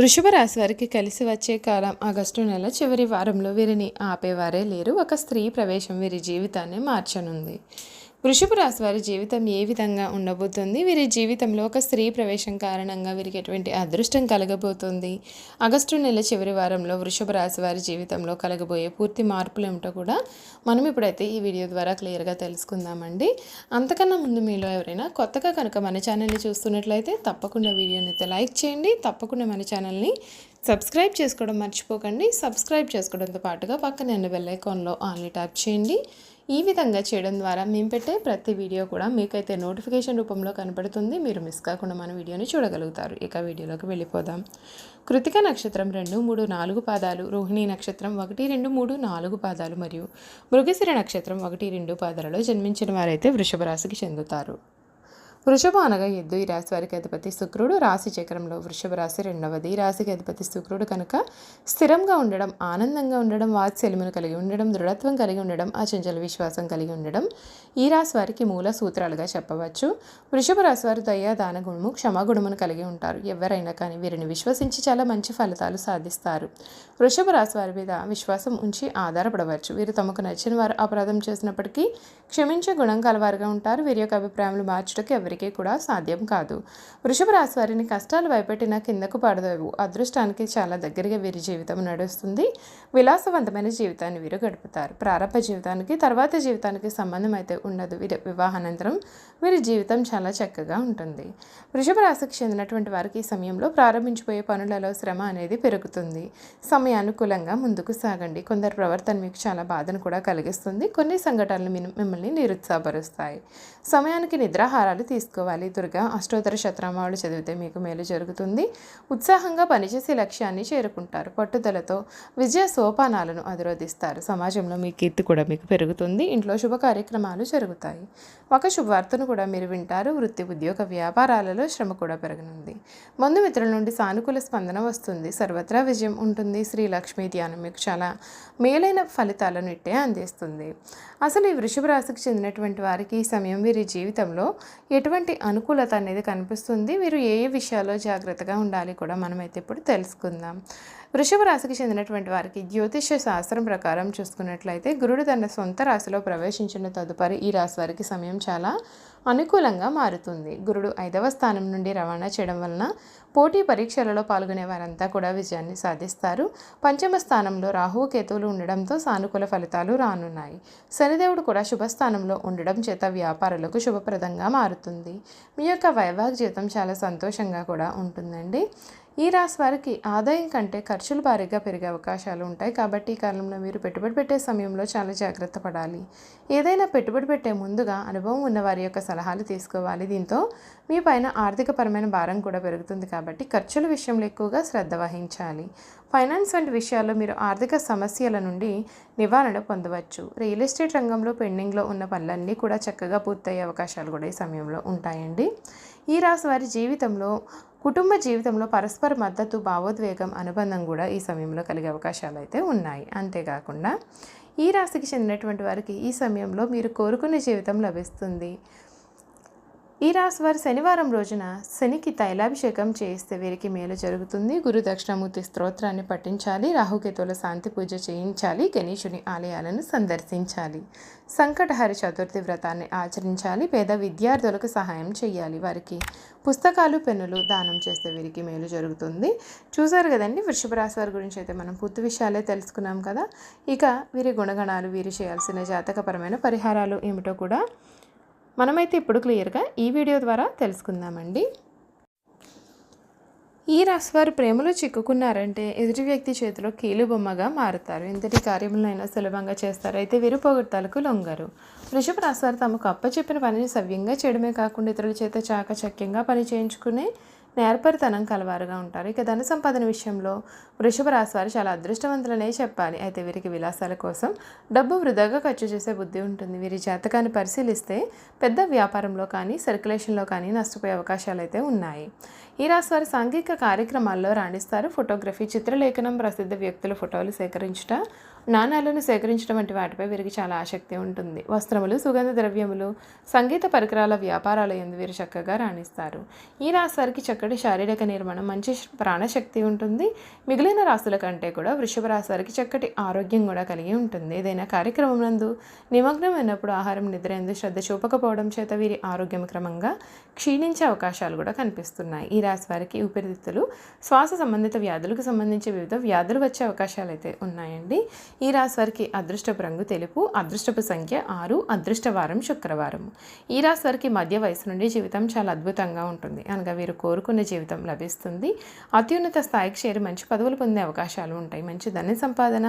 వృషభ రాశి వారికి కలిసి వచ్చే కాలం ఆగస్టు నెల చివరి వారంలో వీరిని ఆపేవారే లేరు. ఒక స్త్రీ ప్రవేశం వీరి జీవితాన్ని మార్చనుంది. వృషభ రాశి వారి జీవితం ఏ విధంగా ఉండబోతుంది? వీరి జీవితంలో ఒక స్త్రీ ప్రవేశం కారణంగా వీరికి ఎటువంటి అదృష్టం కలగబోతుంది? ఆగస్టు నెల చివరి వారంలో వృషభ రాశి వారి జీవితంలో కలగబోయే పూర్తి మార్పులు ఏమిటో కూడా మనం ఇప్పుడైతే ఈ వీడియో ద్వారా క్లియర్గా తెలుసుకుందామండి. అంతకన్నా ముందు మీలో ఎవరైనా కొత్తగా కనుక మన ఛానల్ని చూస్తున్నట్లయితే తప్పకుండా వీడియోని అయితే లైక్ చేయండి. తప్పకుండా మన ఛానల్ని సబ్స్క్రైబ్ చేసుకోవడం మర్చిపోకండి. సబ్స్క్రైబ్ చేసుకోవడంతో పాటుగా పక్కన ఉన్న బెల్ ఐకాన్లో ఆన్లీ ట్యాప్ చేయండి. ఈ విధంగా చేయడం ద్వారా మేము పెట్టే ప్రతి వీడియో కూడా మీకైతే నోటిఫికేషన్ రూపంలో కనపడుతుంది. మీరు మిస్ కాకుండా మన వీడియోని చూడగలుగుతారు. ఇక వీడియోలోకి వెళ్ళిపోదాం. కృతిక నక్షత్రం రెండు మూడు నాలుగు పాదాలు రోహిణి నక్షత్రం ఒకటి రెండు మూడు నాలుగు పాదాలు మరియు మృగశిర నక్షత్రం ఒకటి రెండు పాదాలలో జన్మించిన వారైతే వృషభ రాశికి చెందుతారు. వృషభ అనగా ఎద్దు. ఈ రాశి వారికి అధిపతి శుక్రుడు. రాశి చక్రంలో వృషభ రాశి రెండవది. ఈ రాశికి అధిపతి శుక్రుడు కనుక స్థిరంగా ఉండడం ఆనందంగా ఉండడం వాత్సల్యమును కలిగి ఉండడం దృఢత్వం కలిగి ఉండడం అచంచల విశ్వాసం కలిగి ఉండడం ఈ రాశి వారికి మూల సూత్రాలుగా చెప్పవచ్చు. వృషభ రాశి వారు దయ దాన గుణము క్షమాగుణమును కలిగి ఉంటారు. ఎవరైనా కానీ వీరిని విశ్వసించి చాలా మంచి ఫలితాలు సాధిస్తారు. వృషభ రాశి వారి మీద విశ్వాసం ఉంచి ఆధారపడవచ్చు. వీరు తమకు నచ్చిన వారు అపరాధం చేసినప్పటికీ క్షమించే గుణం కలవారుగా ఉంటారు. వీరి యొక్క అభిప్రాయాలు మార్చుటకు ఎవరికి కూడా సాధ్యం కాదు. వృషభ రాశి వారిని కష్టాలు భయపెట్టినా కిందకు పడదవు అదృష్టానికి చాలా దగ్గరగా వీరి జీవితం నడుస్తుంది. విలాసవంతమైన జీవితాన్ని వీరు గడుపుతారు. ప్రారంభ జీవితానికి తర్వాత జీవితానికి సంబంధం అయితే ఉండదు. వీరి వివాహానంతరం వీరి జీవితం చాలా చక్కగా ఉంటుంది. వృషభ రాశికి చెందినటువంటి వారికి ఈ సమయంలో ప్రారంభించిపోయే పనులలో శ్రమ అనేది పెరుగుతుంది. సమయానుకూలంగా ముందుకు సాగండి. కొందరు ప్రవర్తన మీకు చాలా బాధను కూడా కలిగిస్తుంది. కొన్ని సంఘటనలు మిమ్మల్ని నిరుత్సాహపరుస్తాయి. సమయానికి నిద్రాహారాలు తీసుకోవాలి. దుర్గా అష్టోత్తర శతనామాలు చదివితే మీకు మేలు జరుగుతుంది. ఉత్సాహంగా పనిచేసే లక్ష్యాన్ని చేరుకుంటారు. పట్టుదలతో విజయ సోపానాలను అధిరోధిస్తారు. సమాజంలో మీ కీర్తి కూడా మీకు పెరుగుతుంది. ఇంట్లో శుభ కార్యక్రమాలు జరుగుతాయి. ఒక శుభవార్తను కూడా మీరు వింటారు. వృత్తి ఉద్యోగ వ్యాపారాలలో శ్రమ కూడా పెరగనుంది. బంధుమిత్రుల నుండి సానుకూల స్పందన వస్తుంది. సర్వత్రా విజయం ఉంటుంది. శ్రీ లక్ష్మీ ధ్యానం మీకు చాలా మేలైన ఫలితాలను ఇట్టే అందిస్తుంది. అసలు ఈ వృషభ రాశికి చెందినటువంటి వారికి ఈ సమయం వీరి జీవితంలో ఎటువంటి అనుకూలత అనేది కనిపిస్తుంది? మీరు ఏ ఏ విషయాల్లో జాగ్రత్తగా ఉండాలి కూడా మనమైతే ఇప్పుడు తెలుసుకుందాం. వృషభ రాశికి చెందినటువంటి వారికి జ్యోతిష్య శాస్త్రం ప్రకారం చూసుకున్నట్లయితే గురుడు తన సొంత రాశిలో ప్రవేశించిన తదుపరి ఈ రాశి వారికి సమయం చాలా అనుకూలంగా మారుతుంది. గురుడు ఐదవ స్థానం నుండి రవాణా చేయడం వలన పోటీ పరీక్షలలో పాల్గొనే వారంతా కూడా విజయాన్ని సాధిస్తారు. పంచమ స్థానంలో రాహువు కేతువులు ఉండడంతో సానుకూల ఫలితాలు రానున్నాయి. శనిదేవుడు కూడా శుభస్థానంలో ఉండడం చేత వ్యాపారులకు శుభప్రదంగా మారుతుంది. మీ యొక్క వైవాహిక జీవితం చాలా సంతోషంగా కూడా ఉంటుందండి. ఈ రాశి వారికి ఆదాయం కంటే ఖర్చులు భారీగా పెరిగే అవకాశాలు ఉంటాయి. కాబట్టి ఈ కాలంలో మీరు పెట్టుబడి పెట్టే సమయంలో చాలా జాగ్రత్త పడాలి. ఏదైనా పెట్టుబడి పెట్టే ముందుగా అనుభవం ఉన్న వారి యొక్క సలహాలు తీసుకోవాలి. దీంతో మీ పైన ఆర్థికపరమైన భారం కూడా పెరుగుతుంది. కాబట్టి ఖర్చుల విషయంలో ఎక్కువగా శ్రద్ధ వహించాలి. ఫైనాన్స్ వంటి విషయాల్లో మీరు ఆర్థిక సమస్యల నుండి నివారణ పొందవచ్చు. రియల్ ఎస్టేట్ రంగంలో పెండింగ్లో ఉన్న పనులన్నీ కూడా చక్కగా పూర్తయ్యే అవకాశాలు కూడా ఈ సమయంలో ఉంటాయండి. ఈ రాశి వారి జీవితంలో కుటుంబ జీవితంలో పరస్పర మద్దతు భావోద్వేగం అనుబంధం కూడా ఈ సమయంలో కలిగే అవకాశాలు అయితే ఉన్నాయి. అంతేకాకుండా ఈ రాశికి చెందినటువంటి వారికి ఈ సమయంలో మీరు కోరుకునే జీవితం లభిస్తుంది. ఈ రాశి వారు శనివారం రోజున శనికి తైలాభిషేకం చేస్తే వీరికి మేలు జరుగుతుంది. గురు దక్షిణామూర్తి స్తోత్రాన్ని పఠించాలి. రాహుకేతువుల శాంతి పూజ చేయించాలి. గణేశుని ఆలయాలను సందర్శించాలి. సంకటహరి చతుర్థి వ్రతాన్ని ఆచరించాలి. పేద విద్యార్థులకు సహాయం చేయాలి. వారికి పుస్తకాలు పెన్నులు దానం చేస్తే వీరికి మేలు జరుగుతుంది. చూసారు కదండి వృషభ రాశి వారి గురించి అయితే మనం పూర్తి విషయాలే తెలుసుకున్నాం కదా. ఇక వీరి గుణగణాలు వీరు చేయాల్సిన జాతకపరమైన పరిహారాలు ఏమిటో కూడా మనమైతే ఇప్పుడు క్లియర్గా ఈ వీడియో ద్వారా తెలుసుకుందామండి. ఈ రాశివారు ప్రేమలో చిక్కుకున్నారంటే ఎదుటి వ్యక్తి చేతిలో కీలు బొమ్మగా మారుతారు. ఇంతటి కార్యములైనా సులభంగా చేస్తారు. అయితే వీరు పొగడ్తాలకు లొంగరు. వృషభ రాశివారు తమకు అప్పచెప్పిన పనిని సవ్యంగా చేయడమే కాకుండా ఇతరుల చేత చాకచక్యంగా పని చేయించుకునే నేర్పరితనం కలవారుగా ఉంటారు. ఇక ధన సంపాదన విషయంలో వృషభ రాశి వారు చాలా అదృష్టవంతులనే చెప్పాలి. అయితే వీరికి విలాసాల కోసం డబ్బు వృధాగా ఖర్చు చేసే బుద్ధి ఉంటుంది. వీరి జాతకాన్ని పరిశీలిస్తే పెద్ద వ్యాపారంలో కానీ సర్క్యులేషన్లో కానీ నష్టపోయే అవకాశాలు అయితే ఉన్నాయి. ఈ రాశి వారి సాంఘిక కార్యక్రమాల్లో రాణిస్తారు. ఫోటోగ్రఫీ చిత్రలేఖనం ప్రసిద్ధ వ్యక్తుల ఫోటోలు సేకరించట నాణాలను సేకరించడం వంటి వాటిపై వీరికి చాలా ఆసక్తి ఉంటుంది. వస్త్రములు సుగంధ ద్రవ్యములు సంగీత పరికరాల వ్యాపారాల ఎందు వీరు చక్కగా రాణిస్తారు. ఈ రాశి వారికి చక్కటి శారీరక నిర్మాణం మంచి ప్రాణశక్తి ఉంటుంది. మిగిలిన రాశుల కంటే కూడా వృషభ రాశి వారికి చక్కటి ఆరోగ్యం కూడా కలిగి ఉంటుంది. ఏదైనా కార్యక్రమం నందు నిమగ్నం అయినప్పుడు ఆహారం నిద్ర ఎందు శ్రద్ధ చూపకపోవడం చేత వీరి ఆరోగ్యం క్రమంగా క్షీణించే అవకాశాలు కూడా కనిపిస్తున్నాయి. ఈ రాశి వారికి ఊపిరితిత్తులు శ్వాస సంబంధిత వ్యాధులకు సంబంధించి వివిధ వ్యాధులు వచ్చే అవకాశాలు అయితే ఉన్నాయండి. ఈ రాశి వారికి అదృష్టపు రంగు తెలుపు అదృష్టపు సంఖ్య ఆరు అదృష్టవారం శుక్రవారం. ఈ రాశి వారికి మధ్య వయసు నుండి జీవితం చాలా అద్భుతంగా ఉంటుంది. అనగా వీరు కోరుకున్న జీవితం లభిస్తుంది. అత్యున్నత స్థాయికి చేరి మంచి పదవులు పొందే అవకాశాలు ఉంటాయి. మంచి ధన సంపాదన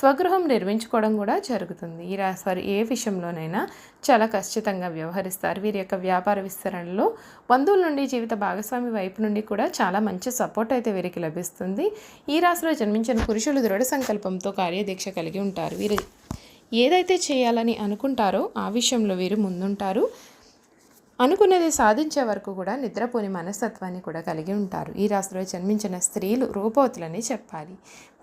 స్వగృహం నిర్మించుకోవడం కూడా జరుగుతుంది. ఈ రాశి వారు ఏ విషయంలోనైనా చాలా ఖచ్చితంగా వ్యవహరిస్తారు. వీరి యొక్క వ్యాపార విస్తరణలో బంధువుల నుండి జీవిత భాగస్వామి వైపు నుండి కూడా చాలా మంచి సపోర్ట్ అయితే వీరికి లభిస్తుంది. ఈ రాశిలో జన్మించిన పురుషులు దృఢ సంకల్పంతో కార్యదీక్ష కలిగి ఉంటారు. వీరు ఏదైతే చేయాలని అనుకుంటారో ఆ విషయంలో వీరు ముందుంటారు. అనుకున్నది సాధించే వరకు కూడా నిద్రపోని మనస్తత్వాన్ని కూడా కలిగి ఉంటారు. ఈ రాశిలో జన్మించిన స్త్రీలు రూపవతులని చెప్పాలి.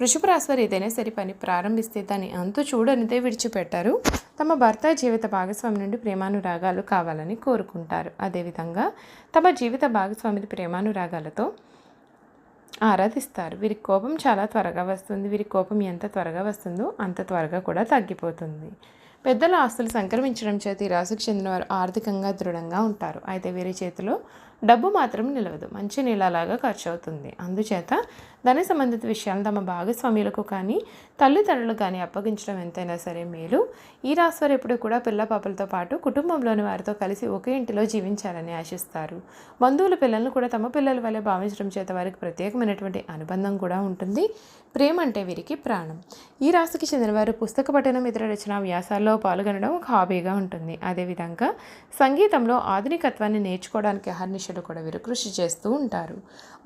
వృషభ రాశి వారు ఏదైనా సరే పని ప్రారంభిస్తే దాన్ని అంతు చూడనిదే విడిచిపెట్టారు. తమ భర్త జీవిత భాగస్వామి నుండి ప్రేమానురాగాలు కావాలని కోరుకుంటారు. అదేవిధంగా తమ జీవిత భాగస్వామి ప్రేమానురాగాలతో ఆరాధిస్తారు. వీరి కోపం చాలా త్వరగా వస్తుంది. వీరి కోపం ఎంత త్వరగా వస్తుందో అంత త్వరగా కూడా తగ్గిపోతుంది. పెద్దల ఆస్తులు సంక్రమించడం చేత ఈ రాశికి చెందిన వారు ఆర్థికంగా దృఢంగా ఉంటారు. అయితే వీరి చేతిలో డబ్బు మాత్రం నిలవదు. మంచి నీళ్ళలాగా ఖర్చు అవుతుంది అందుచేత ధన సంబంధిత విషయాలను తమ భాగస్వామ్యులకు కానీ తల్లిదండ్రులకు కానీ అప్పగించడం ఎంతైనా సరే మేలు. ఈ రాశివారు ఎప్పుడు కూడా పిల్ల పాపలతో పాటు కుటుంబంలోని వారితో కలిసి ఒకే ఇంటిలో జీవించాలని ఆశిస్తారు. బంధువుల పిల్లలను కూడా తమ పిల్లల వల్లే భావించడం చేత వారికి ప్రత్యేకమైనటువంటి అనుబంధం కూడా ఉంటుంది. ప్రేమ అంటే వీరికి ప్రాణం. ఈ రాశికి చెందినవారు పుస్తక పఠనం ఇతర రచన వ్యాసాల్లో పాల్గొనడం ఒక హాబీగా ఉంటుంది. అదేవిధంగా సంగీతంలో ఆధునికత్వాన్ని నేర్చుకోవడానికి అహర్నిశలు కూడా వీరు కృషి చేస్తూ ఉంటారు.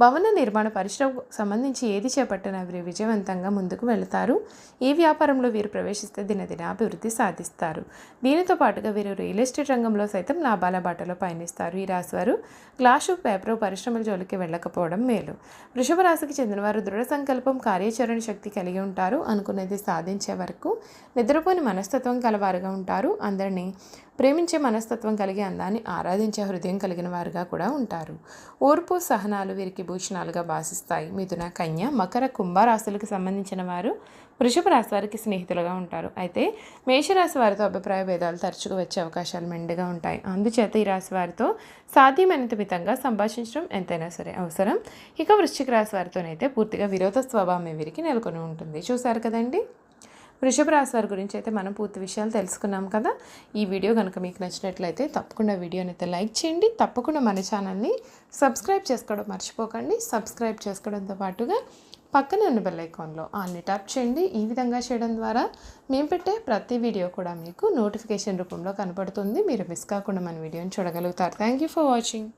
భవన నిర్మాణ పరిశ్రమకు సంబంధించి ఏది చేపట్టినా వీరు విజయవంతంగా ముందుకు వెళతారు. ఈ వ్యాపారంలో వీరు ప్రవేశిస్తే దినదిన అభివృద్ధి సాధిస్తారు. దీనితో పాటుగా వీరు రియల్ ఎస్టేట్ రంగంలో సైతం లాభాల బాటలో పయనిస్తారు. ఈ రాశివారు గ్లాసు పేపర్ పరిశ్రమల జోలికి వెళ్ళకపోవడం మేలు. వృషభ రాశికి చెందినవారు దృఢ సంకల్పం కార్యాచరణ శక్తి కలిగి ఉంటారు. అనుకున్నది సాధించే వరకు నిద్రపోని మనస్తత్వం కలవారుగా ఉంటారు. అందరినీ ప్రేమించే మనస్తత్వం కలిగి అందాన్ని ఆరాధించే హృదయం కలిగిన వారుగా కూడా ఉంటారు. ఓర్పు సహనాలు వీరికి భూషణాలుగా భాషిస్తాయి మిథున కన్య మకర కుంభరాశులకు సంబంధించిన వారు వృషభ రాశి వారికి స్నేహితులుగా ఉంటారు. అయితే మేషరాశి వారితో అభిప్రాయ భేదాలు తరచుగా వచ్చే అవకాశాలు మెండుగా ఉంటాయి. అందుచేత ఈ రాశి వారితో సాధ్యమైనంత మితంగా సంభాషించడం ఎంతైనా సరే అవసరం. ఇక వృశ్చిక రాశి వారితోనైతే పూర్తిగా విరోధ స్వభావం వీరికి నెలకొని ఉంటుంది. చూశారు కదండి? వృషభ రాశి వారి గురించి అయితే మనం పూర్తి విషయాలు తెలుసుకున్నాం కదా. ఈ వీడియో కనుక మీకు నచ్చినట్లయితే తప్పకుండా వీడియోని అయితే లైక్ చేయండి. తప్పకుండా మన ఛానల్ని సబ్స్క్రైబ్ చేసుకోవడం మర్చిపోకండి. సబ్స్క్రైబ్ చేసుకోవడంతో పాటుగా పక్కనే ఉన్న బెల్ ఐకాన్లో ఆన్ని ట్యాప్ చేయండి. ఈ విధంగా చేయడం ద్వారా మేము పెట్టే ప్రతి వీడియో కూడా మీకు నోటిఫికేషన్ రూపంలో కనపడుతుంది. మీరు మిస్ కాకుండా మన వీడియోని చూడగలుగుతారు. Thank you for watching.